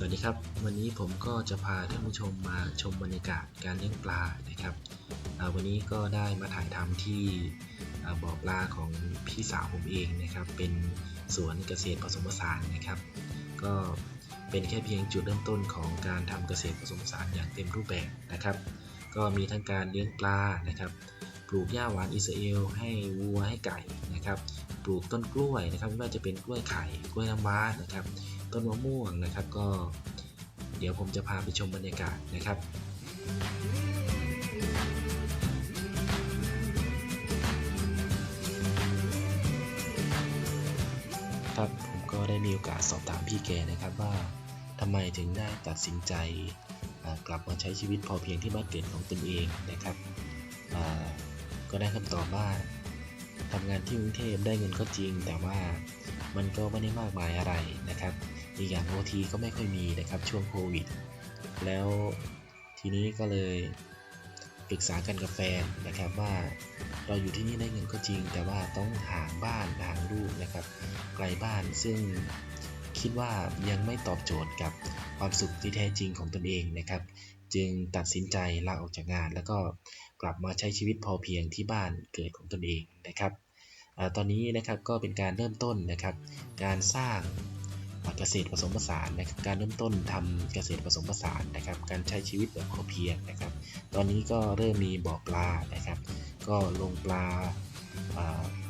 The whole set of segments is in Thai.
สวัสดีครับ วันนี้ผมก็จะพาท่านผู้ชมมาชมบรรยากาศการเลี้ยงปลานะครับ วันนี้ก็ได้มาถ่ายทำที่บ่อปลาของพี่สาวผมเองนะครับ เป็นสวนเกษตรผสมผสานนะครับ ก็เป็นแค่เพียงจุดเริ่มต้นของการทำเกษตรผสมผสานอย่างเต็มรูปแบบนะครับ ก็มีทั้งการเลี้ยงปลานะครับ ปลูกหญ้าหวานอิสราเอลให้วัวให้ไก่นะครับ ลูกต้นกล้วยนะครับไม่ว่าจะเป็นกล้วยไข่กล้วยน้ำว้านะครับ ต้นมะม่วงนะครับ ก็เดี๋ยวผมจะพาไปชมบรรยากาศนะครับครับผมก็ได้มีโอกาสสอบถามพี่แกนะครับว่าทำไมถึงได้ตัดสินใจกลับมาใช้ชีวิตพอเพียงที่บ้านเกิดของตนเองนะครับก็ได้คำตอบว่า ทำงานที่กรุงเทพได้เงินก็จริง แต่ว่ามันก็ไม่ได้มากมายอะไรนะครับ อีกอย่างโอทีก็ไม่ค่อยมีนะครับช่วงโควิด แล้วทีนี้ก็เลยปรึกษากันกับแฟนนะครับว่าเราอยู่ที่นี่ได้เงินก็จริง แต่ว่าต้องห่างบ้านห่างลูกนะครับ ไกลบ้านซึ่งคิดว่ายังไม่ตอบโจทย์กับความสุขที่แท้จริงของตนเองนะครับ จึงตัดสินใจลาออกจากงาน แล้วก็กลับมาใช้ชีวิตพอเพียงที่บ้านเกิดของตนเองนะครับอตอนนี้นะครับก็เป็นการเริ่มต้นนะครับ การสร้างเกษตรผสมผสานนะครับการเริ่มต้นทำเกษตรผสมผสานนะครับ การใช้ชีวิตแบบพอเพียงนะครับ ตอนนี้ก็เริ่มมีบ่อปลานะครับ ก็ลงปลา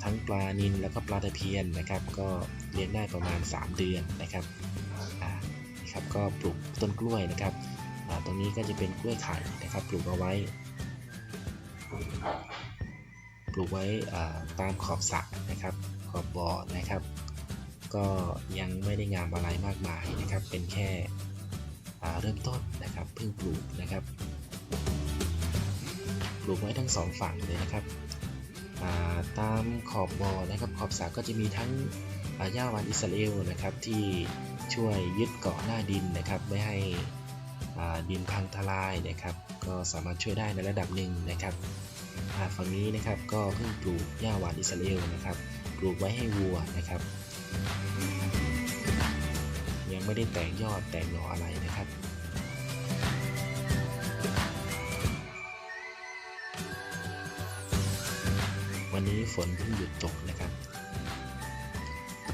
ทั้งปลานิลแล้วก็ปลาตะเพียนนะครับ ก็เลี้ยงได้ประมาณ 3 เดือนนะครับนะครับ ก็ปลูกต้นกล้วยนะครับ ตรงนี้ก็จะเป็นกล้วยไข่นะครับ ปลูกเอาไว้ ปลูกไว้ตามขอบสระนะครับ ขอบบ่อนะครับ ก็ยังไม่ได้งามอะไรมากมายนะครับ เป็นแค่เริ่มต้นนะครับ เพิ่งปลูกนะครับ ปลูกไว้ทั้งสองฝั่งเลยนะครับตามขอบบ่อนะครับ ขอบสระก็จะมีทั้งอ่าหญ้าวานอิสราเอลนะครับที่ช่วยยึดเกาะหน้าดินนะครับ ไม่ให้ ดินพังทลายนะครับ ก็สามารถช่วยได้ในระดับหนึ่งนะครับฝั่งนี้นะครับก็เพิ่งปลูกหญ้าหวานอิสราเอลนะครับ ปลูกไว้ให้วัวนะครับ ยังไม่ได้แตกยอดแตกหน่ออะไรนะครับวันนี้ฝนเพิ่งหยุดตกนะครับ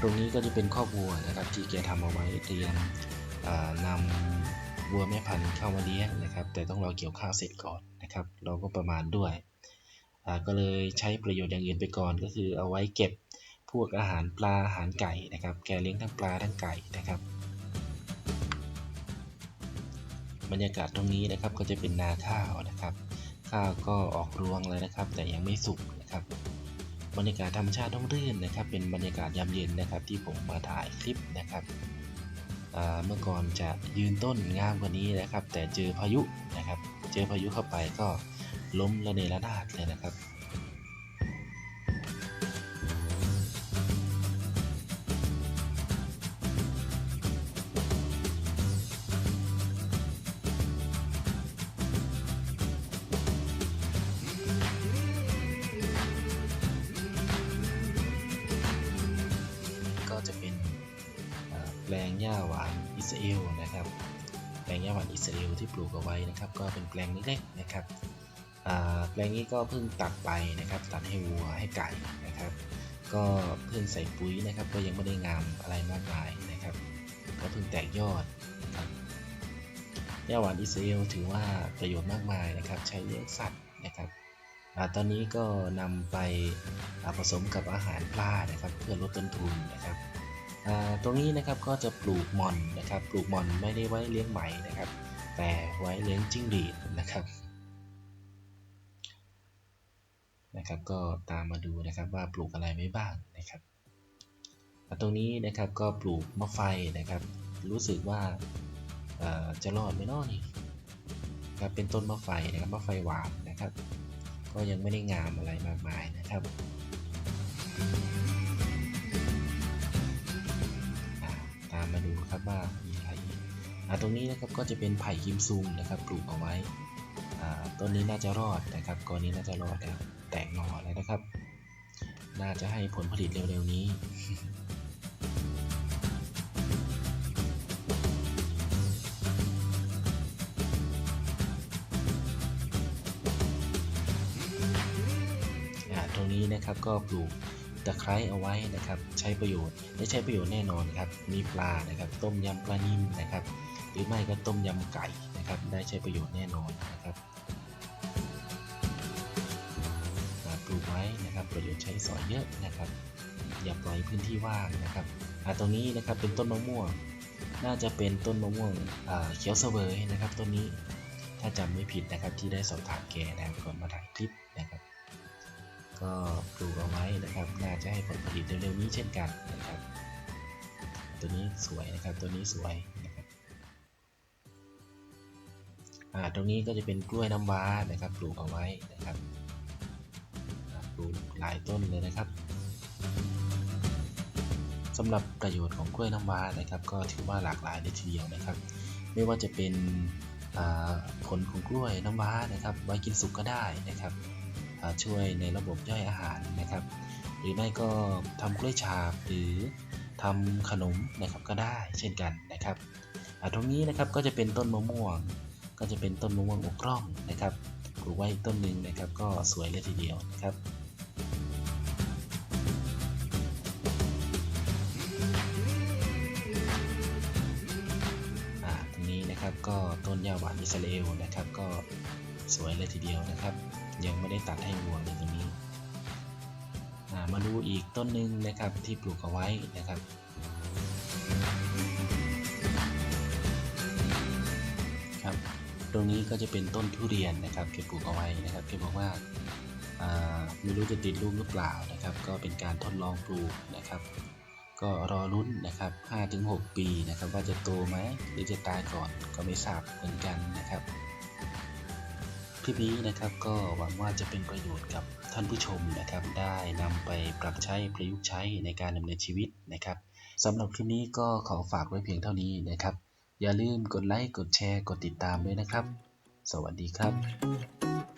ตรงนี้ก็จะเป็นคอกวัวนะครับที่แกทำเอาไว้เตรียมนำ วัวแม่พันธุ์เข้ามาเลี้ยงนะครับ แต่ต้องรอเกี่ยวข้าวเสร็จก่อนนะครับ เราก็ประมาณด้วย ก็เลยใช้ประโยชน์อย่างอื่นไปก่อน ก็คือเอาไว้เก็บพวกอาหารปลาอาหารไก่นะครับ แกเลี้ยงทั้งปลาทั้งไก่นะครับ บรรยากาศตรงนี้นะครับก็จะเป็นนาข้าวนะครับ ข้าวก็ออกรวงเลยนะครับ แต่ยังไม่สุกนะครับ บรรยากาศธรรมชาติต้องรื่นนะครับ เป็นบรรยากาศยามเย็นนะครับ ที่ผมมาถ่ายคลิปนะครับ เมื่อก่อนจะยืนต้นงามกว่านี้นะครับ แต่เจอพายุนะครับ เจอพายุเข้าไปก็ล้มระเนระนาดเลยนะครับ แปลงหญ้าหวานอิสราเอลนะครับ แปลงหญ้าหวานอิสราเอลที่ปลูกเอาไว้นะครับ ก็เป็นแปลงเล็กๆนะครับแปลงนี้ก็เพิ่งตัดไปนะครับ ตัดให้วัวให้ไก่นะครับ ก็เพิ่งใส่ปุ๋ยนะครับ ก็ยังไม่ได้งามอะไรมากมายนะครับก็เพิ่งแตกยอดนะครับหญ้าหวานอิสราเอลถือว่าประโยชน์มากมายนะครับ ใช้เลี้ยงสัตว์นะครับอตอนนี้ก็นำไปผสมกับอาหารปลานะครับ เพื่อลดต้นทุนนะครับ ตรงนี้นะครับก็จะปลูกมอนนะครับ ปลูกมอนไม่ได้ไว้เลี้ยงไหมนะครับ แต่ไว้เลี้ยงจิ้งหรีดนะครับนะครับ ก็ตามมาดูนะครับว่าปลูกอะไรไว้บ้างนะครับตรงนี้นะครับก็ปลูกมะไฟนะครับ รู้สึกว่าจะรอดไหมเนาะนี่ครับเป็นต้นมะไฟนะครับมะไฟหวานนะครับ ก็ยังไม่ได้งามอะไรมากมายนะครับ มาดูครับว่ามีอะไรตรงนี้นะครับก็จะเป็นไผ่คิมซุงนะครับปลูกเอาไว้ต้นนี้น่าจะรอดนะครับกอนี้น่าจะรอดแล้วแตกหน่อแล้วนะครับ น่าจะให้ผลผลิตเร็วๆนี้ตรงนี้นะครับก็ปลูก ตะไคร้เอาไว้นะครับ ใช้ประโยชน์ได้ใช้ประโยชน์แน่นอนครับ มีปลานะครับ ต้มยำปลานิ่มนะครับ หรือไม่ก็ต้มยำไก่นะครับ ได้ใช้ประโยชน์แน่นอนนะครับอ่าปลูกไว้นะครับประโยชน์ใช้สอยเยอะนะครับ อย่าปล่อยพื้นที่ว่างนะครับอ่าตรงนี้นะครับเป็นต้นมะม่วง น่าจะเป็นต้นมะม่วงอ่าเขียวเสวยนะครับต้นนี้ถ้าจำไม่ผิดนะครับที่ได้สอบถามแกนะครับก่อนมาถ่ายคลิปนะครับ ก็ปลูกเอาไว้นะครับน่าจะให้ผลผลิตเร็วๆนี้เช่นกันนะครับ ตัวนี้สวยนะครับตัวนี้สวยนะครับอ่าตรงนี้ก็จะเป็นกล้วยน้ำว้านะครับ ปลูกเอาไว้นะครับปลูกหลายต้นเลยนะครับสำหรับประโยชน์ของกล้วยน้ำว้านะครับ ก็ถือว่าหลากหลายเลยทีเดียวนะครับ ไม่ว่าจะเป็นอ่าผลของกล้วยน้ำว้านะครับ ไว้กินสุกก็ได้นะครับ ช่วยในระบบย่อยอาหารนะครับ หรือไม่ก็ทำกล้วยฉาบหรือทำขนมนะครับก็ได้เช่นกันนะครับตรงนี้นะครับก็จะเป็นต้นมะม่วง ก็จะเป็นต้นมะม่วงอกร่องนะครับปลูกไว้อีกต้นหนึ่งนะครับ ก็สวยเลยทีเดียวนะครับตรงนี้นะครับก็ต้นยาหวานอิสราเอลนะครับ ก็ สวยเลยทีเดียวนะครับ ยังไม่ได้ตัดให้วัวเลยตรงนี้มาดูอีกต้นหนึ่งนะครับที่ปลูกเอาไว้นะครับครับตรงนี้ก็จะเป็นต้นทุเรียนนะครับเก็บปลูกเอาไว้นะครับเก็บบอกว่าไม่รู้จะติดลูกหรือเปล่านะครับ ก็เป็นการทดลองปลูกนะครับ ก็รอรุ้นนะครับ 5-6 ปีนะครับ ว่าจะโตไหมหรือจะตายก่อนก็ไม่ทราบเหมือนกันนะครับ คลิปนี้นะครับก็หวังว่าจะเป็นประโยชน์กับท่านผู้ชมนะครับ ได้นำไปปรับใช้ประยุกต์ใช้ในการดำเนินชีวิตนะครับสำหรับคลิปนี้ก็ขอฝากไว้เพียงเท่านี้นะครับ อย่าลืมกดไลค์กดแชร์กดติดตามด้วยนะครับ สวัสดีครับ